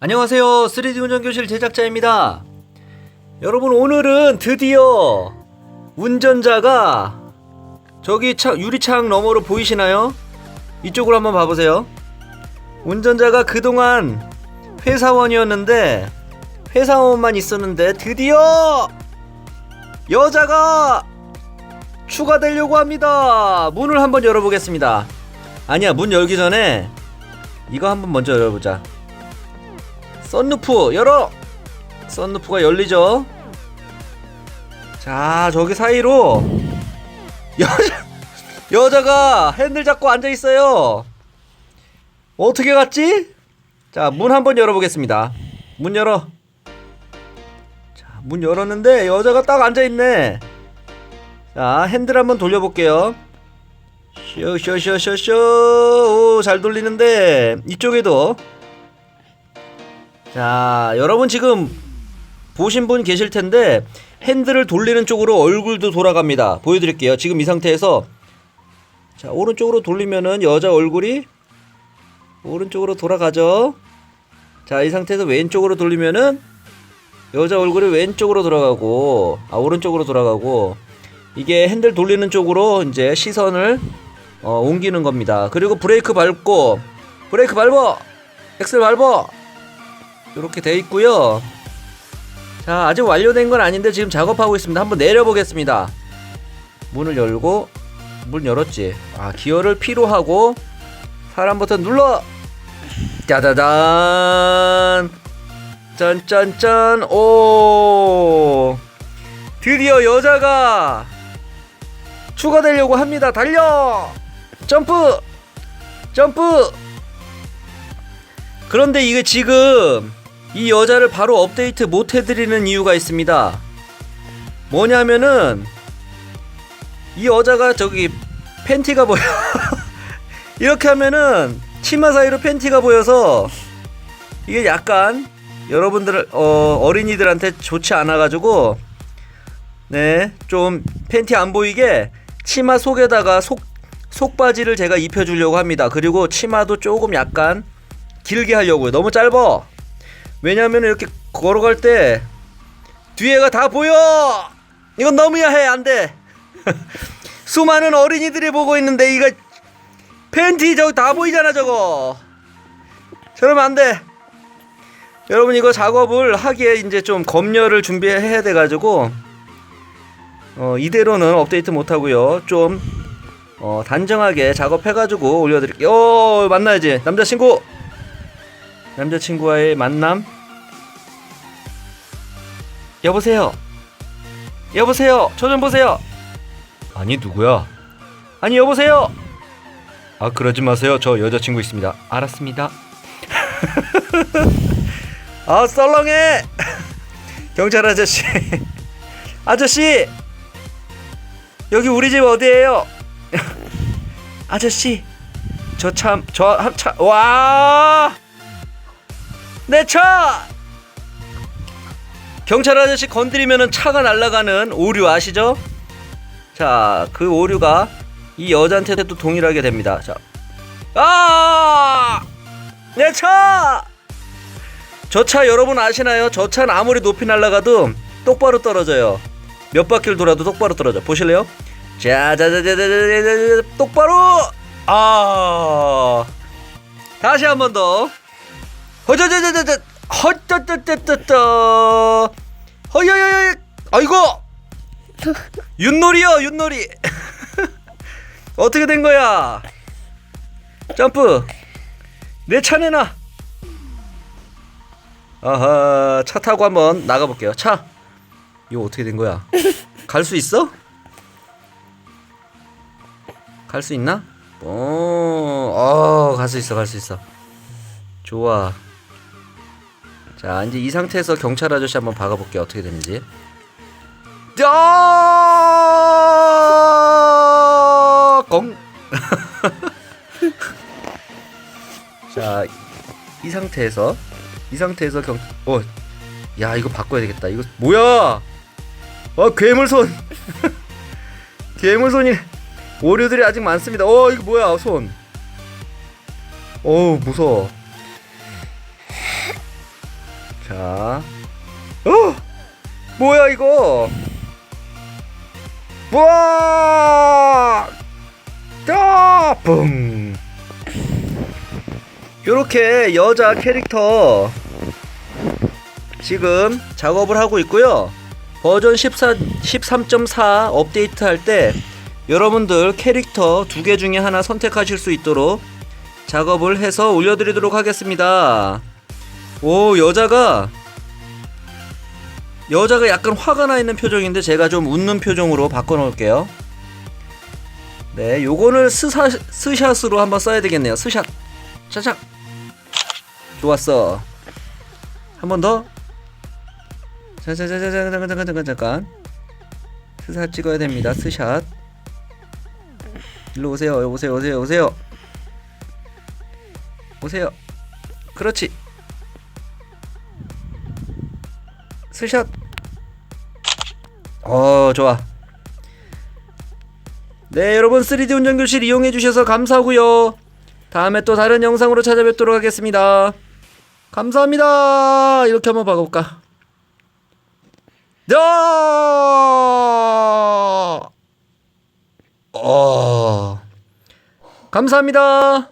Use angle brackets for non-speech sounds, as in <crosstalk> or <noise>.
안녕하세요. 3D 운전교실 제작자입니다. 여러분, 오늘은 드디어 운전자가 저기 차, 유리창 너머로 보이시나요? 이쪽으로 한번 봐보세요. 운전자가 그동안 회사원이었는데, 회사원만 있었는데, 드디어 여자가 추가되려고 합니다. 문을 한번 열어보겠습니다. 아니야, 문 열기 전에 이거 한번 먼저 열어보자. 썬루프 열어! 썬루프가 열리죠? 자, 저기 사이로 여자, 여자가 핸들 잡고 앉아 있어요. 어떻게 갔지? 자, 문 한번 열어보겠습니다. 문 열어. 자, 문 열었는데 여자가 딱 앉아 있네. 자, 핸들 한번 돌려볼게요. 쇼쇼쇼쇼쇼. 오, 잘 돌리는데 이쪽에도 자, 여러분 지금 보신 분 계실 텐데 핸들을 돌리는 쪽으로 얼굴도 돌아갑니다. 보여드릴게요. 지금 이 상태에서 자 오른쪽으로 돌리면은 여자 얼굴이 오른쪽으로 돌아가죠. 자, 이 상태에서 왼쪽으로 돌리면은 여자 얼굴이 왼쪽으로 돌아가고 아 오른쪽으로 돌아가고 이게 핸들 돌리는 쪽으로 이제 시선을 어, 옮기는 겁니다. 그리고 브레이크 밟고 브레이크 밟어 엑셀 밟어 이렇게 돼 있고요. 자, 아직 완료된 건 아닌데 지금 작업하고 있습니다. 한번 내려보겠습니다. 문을 열고 문 열었지. 아, 기어를 P로 하고 사람 버튼 눌러. 짜자잔. 짠짠짠. 오. 드디어 여자가 추가되려고 합니다. 달려. 점프. 점프. 그런데 이게 지금 이 여자를 바로 업데이트 못 해드리는 이유가 있습니다. 뭐냐면은 이 여자가 저기 팬티가 보여. <laughs> 이렇게 하면은 치마 사이로 팬티가 보여서 이게 약간 여러분들 어, 어린이들한테 좋지 않아가지고 네 좀 팬티 안 보이게 치마 속에다가 속 속바지를 제가 입혀주려고 합니다. 그리고 치마도 조금 약간 길게 하려고요. 너무 짧아. 왜냐면 이렇게 걸어갈 때 뒤에가 다 보여. 이건 너무 야 해 안 돼. <laughs> 수많은 어린이들이 보고 있는데 이거 팬티 저기 다 보이잖아 저거. 저러면 안 돼. 여러분 이거 작업을 하기에 이제 좀 검열을 준비해야 돼 가지고 어, 이대로는 업데이트 못 하고요. 좀 어, 단정하게 작업해 가지고 올려 드릴게요. 어, 만나야지. 남자친구. 남자친구와의 만남. 여보세요? 여보세요? 저 좀 보세요. 아니 누구야? 아니 여보세요? 아 그러지 마세요. 저 여자친구 있습니다. 알았습니다. <laughs> 아 썰렁해! <laughs> 경찰 아저씨. <laughs> 아저씨 여기 우리 집 어디예요 <laughs> 아저씨 저 참 저참와 내 차! 경찰 아저씨 건드리면은 차가 날아가는 오류 아시죠? 자, 그 오류가 이 여자한테도 동일하게 됩니다. 자, 아! 내 차! 저 차 여러분 아시나요? 저 차는 아무리 높이 날아가도 똑바로 떨어져요. 몇 바퀴를 돌아도 똑바로 떨어져. 보실래요? 자자자자자자자 똑바로! 아! 다시 한 번 더. 허저저저저저 허쩌쩌쩌쩌쩌 허여여여 아이고 윷놀이요 윷놀이 어떻게 된 거야 점프 내 차 내놔 아하 차 타고 한번 나가 볼게요 차 이거 어떻게 된 거야 <laughs> 갈 수 있어 갈 수 있나 어갈 수 있어 갈 수 있어 좋아 자 이제 이 상태에서 경찰 아저씨 한번 박아볼게요 어떻게 되는지 야! 공. <laughs> 자, 이 상태에서 이 상태에서 경 어. 야, 이거 바꿔야 되겠다. 이거 뭐야? 어, 괴물손. <laughs> 괴물손이 오류들이 아직 많습니다. 어 이거 뭐야 손. 어우 무서워. 자, 어 뭐야 이거? 와, 아, 뿡. 요렇게 여자 캐릭터 지금 작업을 하고 있고요. 버전 14, 13.4 업데이트 할 때 여러분들 캐릭터 두 개 중에 하나 선택하실 수 있도록 작업을 해서 올려드리도록 하겠습니다. 오, 여자가 여자가 약간 화가 나 있는 표정인데 제가 좀 웃는 표정으로 바꿔 놓을게요. 네, 요거는 스사, 스샷으로 한번 써야 되겠네요. 스샷. 차착. 좋았어. 한 번 더. 잠깐 잠깐 잠깐 잠깐 잠깐. 스샷 찍어야 됩니다. 스샷. 일로 오세요. 오세요. 오세요. 오세요. 오세요. 그렇지. 스샷. 어, 좋아. 네, 여러분 3D 운전 교실 이용해 주셔서 감사하고요. 다음에 또 다른 영상으로 찾아뵙도록 하겠습니다. 감사합니다. 이렇게 한번 봐볼까? 야! 어. 감사합니다.